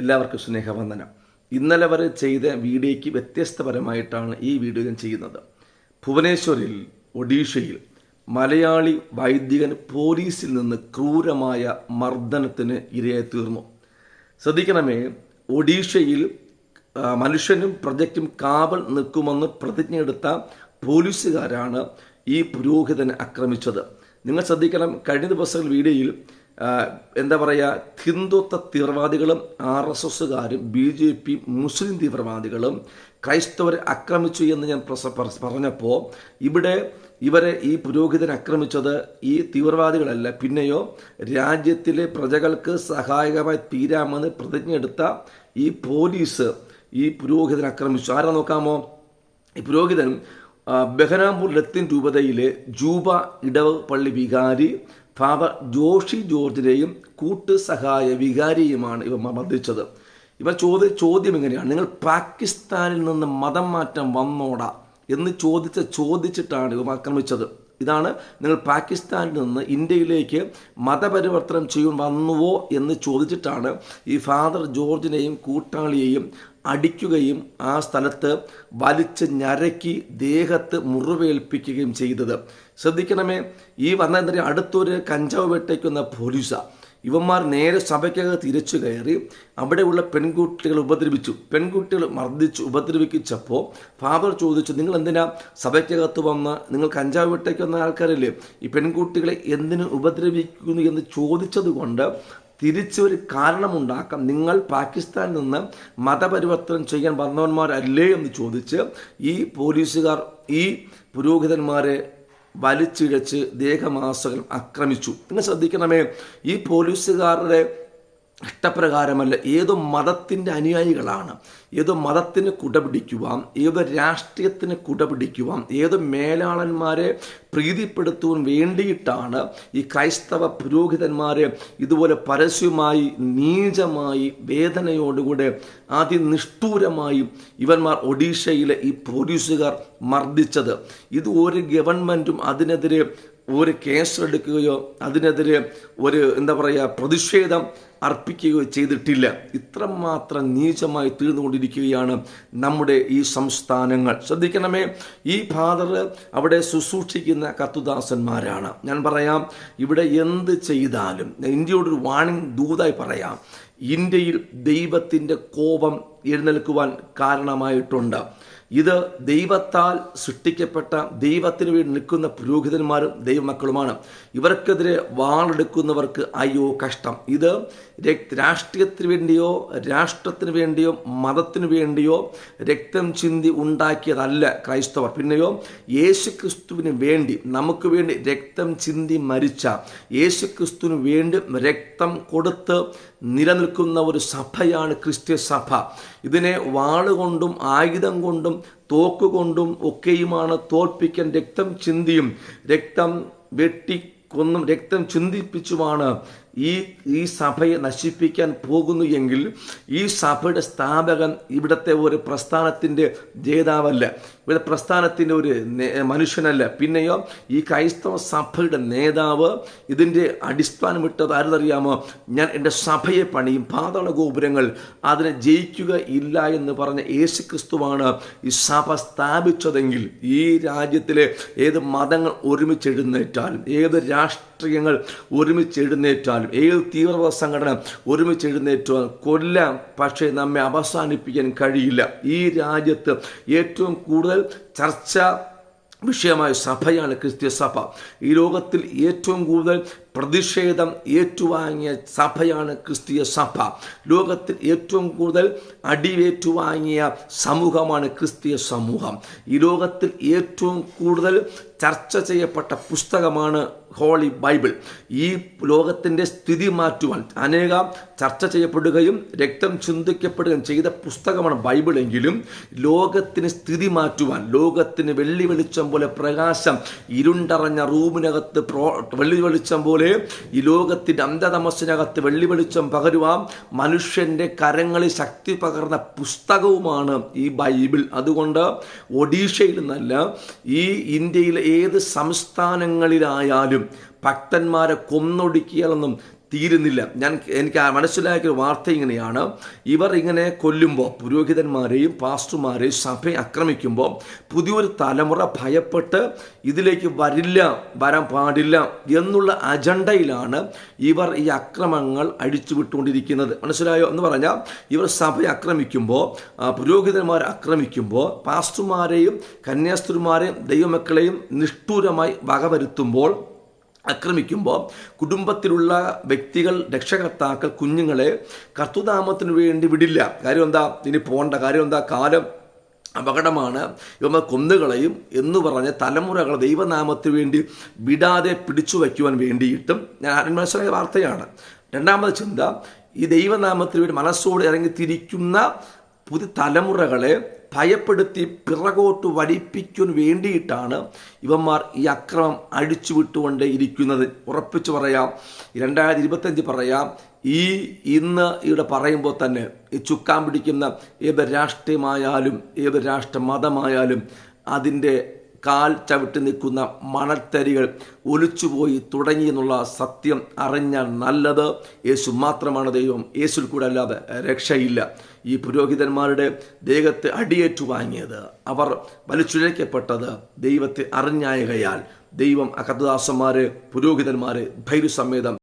എല്ലാവർക്കും സ്നേഹവന്ദനം. ഇന്നലെ വരെ ചെയ്ത വീഡിയോയ്ക്ക് വ്യത്യസ്തപരമായിട്ടാണ് ഈ വീഡിയോ ഞാൻ ചെയ്യുന്നത്. ഭുവനേശ്വറിൽ ഒഡീഷയിൽ മലയാളി വൈദികൻ പോലീസിൽ നിന്ന് ക്രൂരമായ മർദ്ദനത്തിന് ഇരയായി തീർന്നു. ശ്രദ്ധിക്കണമേ ഒഡീഷയിൽ മനുഷ്യനും പ്രജയ്ക്കും കാവൽ നിൽക്കുമെന്ന് പ്രതിജ്ഞയെടുത്ത പോലീസുകാരാണ് ഈ പുരോഹിതനെ ആക്രമിച്ചത്. നിങ്ങൾ ശ്രദ്ധിക്കണം കഴിഞ്ഞ ദിവസങ്ങൾ വീഡിയോയിൽ എന്താ പറയുക ഹിന്ദുത്വ തീവ്രവാദികളും ആർ എസ് എസുകാരും ബി ജെ പി മുസ്ലിം തീവ്രവാദികളും ക്രൈസ്തവരെ ആക്രമിച്ചു എന്ന് ഞാൻ പറഞ്ഞപ്പോൾ ഇവിടെ ഇവരെ ഈ പുരോഹിതനെ ആക്രമിച്ചത് ഈ തീവ്രവാദികളല്ല. പിന്നെയോ രാജ്യത്തിലെ പ്രജകൾക്ക് സഹായകമായി തീരാമെന്ന് പ്രതിജ്ഞയെടുത്ത ഈ പോലീസ് ഈ പുരോഹിതനെ ആക്രമിച്ചു. ആരാ നോക്കാമോ? ഈ പുരോഹിതൻ ബഹനാമ്പൂർ ലത്തിൻ രൂപതയിലെ ജൂബ ഇടവ് പള്ളി വികാരി ഫാദർ ജോഷി ജോർജിനെയും കൂട്ട് സഹായ വികാരിയുമാണ് ഇവ മർദ്ദിച്ചത്. ഇവർ ചോദ്യ ചോദ്യം എങ്ങനെയാണ് നിങ്ങൾ പാകിസ്ഥാനിൽ നിന്ന് മതം മാറ്റം വന്നോടാ എന്ന് ചോദിച്ച ചോദിച്ചിട്ടാണ് ഇവ ആക്രമിച്ചത്. ഇതാണ് നിങ്ങൾ പാകിസ്ഥാനിൽ നിന്ന് ഇന്ത്യയിലേക്ക് മതപരിവർത്തനം ചെയ്യാൻ വന്നുവോ എന്ന് ചോദിച്ചിട്ടാണ് ഈ ഫാദർ ജോർജിനെയും കൂട്ടാളിയെയും അടിക്കുകയും ആ സ്ഥലത്ത് വലിച്ച് ഞരക്കി ദേഹത്ത് മുറിവേൽപ്പിക്കുകയും ചെയ്തത്. ശ്രദ്ധിക്കണമേ ഈ വന്ന എന്താ അടുത്തൊരു കഞ്ചാവ് വെട്ടയ്ക്കുന്ന പോലീസാണ് ഇവന്മാർ നേരെ സഭയ്ക്കകത്ത് തിരിച്ചു കയറി അവിടെയുള്ള പെൺകുട്ടികൾ ഉപദ്രവിച്ചു. പെൺകുട്ടികൾ മർദ്ദിച്ച് ഉപദ്രവിച്ചപ്പോൾ ഫാദർ ചോദിച്ചു നിങ്ങൾ എന്തിനാ സഭയ്ക്കകത്ത് വന്ന് നിങ്ങൾ കഞ്ചാവ് വിട്ടേക്ക് വന്ന ആൾക്കാരല്ലേ? ഈ പെൺകുട്ടികളെ എന്തിനു ഉപദ്രവിക്കുന്നു? എന്ന് ചോദിച്ചത് കൊണ്ട് തിരിച്ചൊരു കാരണമുണ്ടാക്കാം. നിങ്ങൾ പാകിസ്ഥാനിൽ നിന്ന് മതപരിവർത്തനം ചെയ്യാൻ വന്നവന്മാരല്ലേ എന്ന് ചോദിച്ച് ഈ പോലീസുകാർ ഈ പുരോഹിതന്മാരെ വലിച്ചിഴച്ച് ദേഹമാസകലം ആക്രമിച്ചു. പിന്നെ ശ്രദ്ധിക്കണമേ ഈ പോലീസുകാരുടെ ഇഷ്ടപ്രകാരമല്ല. ഏത് മതത്തിന്റെ അനുയായികളാണ് ഏത് മതത്തിന് കുടപിടിക്കുവാം ഏത് രാഷ്ട്രീയത്തിന് കുടപിടിക്കുവാം ഏത് മേലാളന്മാരെ പ്രീതിപ്പെടുത്തുവാൻ വേണ്ടിയിട്ടാണ് ഈ ക്രൈസ്തവ പുരോഹിതന്മാരെ ഇതുപോലെ പരസ്യമായി നീചമായി വേദനയോടുകൂടെ അതിനിഷ്ഠൂരമായി ഇവന്മാർ ഒഡീഷയിലെ ഈ പോലീസുകാർ മർദ്ദിച്ചത്. ഇത് ഒരു ഗവൺമെന്റും അതിനെതിരെ ഒരു കേസ് എടുക്കുകയോ അതിനെതിരെ ഒരു എന്താ പറയുക പ്രതിഷേധം അർപ്പിക്കുകയോ ചെയ്തിട്ടില്ല. ഇത്രമാത്രം നീചമായി തീർന്നുകൊണ്ടിരിക്കുകയാണ് നമ്മുടെ ഈ സംസ്ഥാനങ്ങൾ. ശ്രദ്ധിക്കണമേ ഈ ഫാദർ അവിടെ ശുശ്രൂഷിക്കുന്ന കത്തുദാസന്മാരാണ്. ഞാൻ പറയാം ഇവിടെ എന്ത് ചെയ്താലും ഇന്ത്യയോടൊരു വാണിംഗ് ദൂതായി പറയാം ഇന്ത്യയിൽ ദൈവത്തിന്റെ കോപം എഴുന്നേൽക്കുവാൻ കാരണമായിട്ടുണ്ട്. ഇത് ദൈവത്താൽ സൃഷ്ടിക്കപ്പെട്ട ദൈവത്തിന് വേണ്ടി നിൽക്കുന്ന പുരോഹിതന്മാരും ദൈവമക്കളുമാണ്. ഇവർക്കെതിരെ വാളെടുക്കുന്നവർക്ക് അയ്യോ കഷ്ടം. ഇത് രാഷ്ട്രീയത്തിന് വേണ്ടിയോ രാഷ്ട്രത്തിന് വേണ്ടിയോ മതത്തിന് വേണ്ടിയോ രക്തം ചിന്തി ഉണ്ടാക്കിയതല്ല ക്രൈസ്തവർ. പിന്നെയോ യേശു ക്രിസ്തുവിന് വേണ്ടി നമുക്ക് വേണ്ടി രക്തം ചിന്തി മരിച്ച യേശു ക്രിസ്തുവിന് വേണ്ടി രക്തം കൊടുത്ത് നിലനിൽക്കുന്ന ഒരു സഭയാണ് ക്രിസ്ത്യ സഭ. ഇതിനെ വാളുകൊണ്ടും ആയുധം കൊണ്ടും തോക്കുകൊണ്ടും ഒക്കെയുമാണ് തോൽപ്പിക്കാൻ രക്തം ചിന്തിയും. രക്തം വെട്ടി കൊന്നും രക്തം ചിന്തിപ്പിച്ചുമാണ് ഈ ഈ സഭയെ നശിപ്പിക്കാൻ പോകുന്നു എങ്കിൽ ഈ സഭയുടെ സ്ഥാപകൻ ഇവിടുത്തെ ഒരു പ്രസ്ഥാനത്തിന്റെ ജേതാവല്ല. ഇവിടെ പ്രസ്ഥാനത്തിന്റെ ഒരു മനുഷ്യനല്ല. പിന്നെയോ ഈ ക്രൈസ്തവ സഭയുടെ നേതാവ് ഇതിന്റെ അടിസ്ഥാനം ഇട്ടത് ആരെന്നറിയാമോ? ഞാൻ എന്റെ സഭയെ പണിയും പാതാള ഗോപുരങ്ങൾ അതിനെ ജയിക്കുക ഇല്ല എന്ന് പറഞ്ഞ യേശു ക്രിസ്തുവാണ് ഈ സഭ സ്ഥാപിച്ചതെങ്കിൽ ഈ രാജ്യത്തിലെ ഏത് മതങ്ങൾ ഒരുമിച്ചെഴുന്നേറ്റാലും ഏത് ഏത് രാഷ്ട്രീയങ്ങൾ ഒരുമിച്ച് എഴുന്നേറ്റാലും ഏത് തീവ്രവാദ സംഘടന ഒരുമിച്ച് എഴുന്നേറ്റാൽ കൊല്ലാം പക്ഷേ നമ്മെ അവസാനിപ്പിക്കാൻ കഴിയില്ല. ഈ രാജ്യത്ത് ഏറ്റവും കൂടുതൽ ചർച്ച വിഷയമായ സഭയാണ് ക്രിസ്ത്യ സഭ. ഈ ലോകത്തിൽ ഏറ്റവും കൂടുതൽ പ്രതിഷേധം ഏറ്റുവാങ്ങിയ സഭയാണ് ക്രിസ്തീയ സഭ. ലോകത്തിൽ ഏറ്റവും കൂടുതൽ അടിവേറ്റുവാങ്ങിയ സമൂഹമാണ് ക്രിസ്തീയ സമൂഹം. ഈ ലോകത്തിൽ ഏറ്റവും കൂടുതൽ ചർച്ച ചെയ്യപ്പെട്ട പുസ്തകമാണ് ഹോളി ബൈബിൾ. ഈ ലോകത്തിന്റെ സ്ഥിതി മാറ്റുവാൻ അനേകം ചർച്ച ചെയ്യപ്പെടുകയും രക്തം ചിന്തിക്കപ്പെടുകയും ചെയ്ത പുസ്തകമാണ് ബൈബിൾ എങ്കിലും ലോകത്തിന് സ്ഥിതി മാറ്റുവാൻ ലോകത്തിന് വെള്ളി വെളിച്ചം പോലെ പ്രകാശം ഇരുണ്ടറഞ്ഞ റൂമിനകത്ത് പ്രോ വെള്ളി വെളിച്ചം പോലെ ഈ ലോകത്തിന്റെ അന്ധതമസ്സിനകത്ത് വെള്ളി വെളിച്ചം പകരുവാൻ മനുഷ്യന്റെ കരങ്ങളിൽ ശക്തി പകർന്ന പുസ്തകവുമാണ് ഈ ബൈബിൾ. അതുകൊണ്ട് ഒഡീഷയിൽ നിന്നല്ല ഈ ഇന്ത്യയിലെ ഏത് സംസ്ഥാനങ്ങളിലായാലും ഭക്തന്മാരെ കൊന്നൊടുക്കിയാലൊന്നും തീരുന്നില്ല. ഞാൻ എനിക്ക് മനസ്സിലാക്കിയ വാർത്ത ഇങ്ങനെയാണ്. ഇവർ ഇങ്ങനെ കൊല്ലുമ്പോൾ പുരോഹിതന്മാരെയും പാസ്റ്റർമാരെയും സഭയെ ആക്രമിക്കുമ്പോൾ പുതിയൊരു തലമുറ ഭയപ്പെട്ട് ഇതിലേക്ക് വരില്ല വരാൻ പാടില്ല എന്നുള്ള അജണ്ടയിലാണ് ഇവർ ഈ അക്രമങ്ങൾ അഴിച്ചുവിട്ടുകൊണ്ടിരിക്കുന്നത് മനസ്സിലായോ? എന്ന് പറഞ്ഞാൽ ഇവർ സഭയെ ആക്രമിക്കുമ്പോൾ പുരോഹിതന്മാർ ആക്രമിക്കുമ്പോൾ പാസ്റ്റർമാരെയും കന്യാസ്ത്രീമാരെയും ദൈവമക്കളെയും നിഷ്ഠൂരമായി വകവരുത്തുമ്പോൾ ആക്രമിക്കുമ്പോൾ കുടുംബത്തിലുള്ള വ്യക്തികൾ രക്ഷകർത്താക്കൾ കുഞ്ഞുങ്ങളെ കർത്തുധാമത്തിന് വേണ്ടി വിടില്ല. കാര്യം എന്താ? ഇനി പോകേണ്ട കാര്യം എന്താ? കാലം അപകടമാണ്. ഇവ കൊന്നുകളയും എന്ന് പറഞ്ഞ് തലമുറകൾ ദൈവനാമത്തിന് വേണ്ടി വിടാതെ പിടിച്ചു വയ്ക്കുവാൻ വേണ്ടിയിട്ടും ഞാൻ മനസ്സിലായ വാർത്തയാണ്. രണ്ടാമത് ചിന്ത ഈ ദൈവനാമത്തിന് വേണ്ടി മനസ്സോട് ഇറങ്ങി തിരിക്കുന്ന പുതിയ തലമുറകളെ ഭയപ്പെടുത്തി പിറകോട്ട് വലിപ്പിക്കാൻ വേണ്ടിയിട്ടാണ് ഇവന്മാർ ഈ അക്രമം അഴിച്ചുവിട്ടുകൊണ്ട് ഇരിക്കുന്നത്. ഉറപ്പിച്ചു പറയാം. രണ്ടായിരത്തി ഇരുപത്തഞ്ച് പറയാം. ഈ ഇന്ന് ഇവിടെ പറയുമ്പോൾ തന്നെ ഈ ചുക്കാൻ പിടിക്കുന്ന ഏത് രാഷ്ട്രീയമായാലും ഏത് രാഷ്ട്ര മതമായാലും അതിന്റെ കാൽ ചവിട്ടി നിൽക്കുന്ന മണൽത്തരികൾ ഒലിച്ചുപോയി തുടങ്ങി എന്നുള്ള സത്യം അറിഞ്ഞാൽ നല്ലത് യേശു മാത്രമാണ് ദൈവം. യേശുൽ കൂടെ അല്ലാതെ രക്ഷയില്ല. ഈ പുരോഹിതന്മാരുടെ ദേഹത്തെ അടിയേറ്റു വാങ്ങിയത് അവർ വലിച്ചുഴയ്ക്കപ്പെട്ടത് ദൈവത്തെ അറിഞ്ഞായകയാൽ. ദൈവം അകദാസന്മാരെ പുരോഹിതന്മാരെ ഭൈരുസമേതം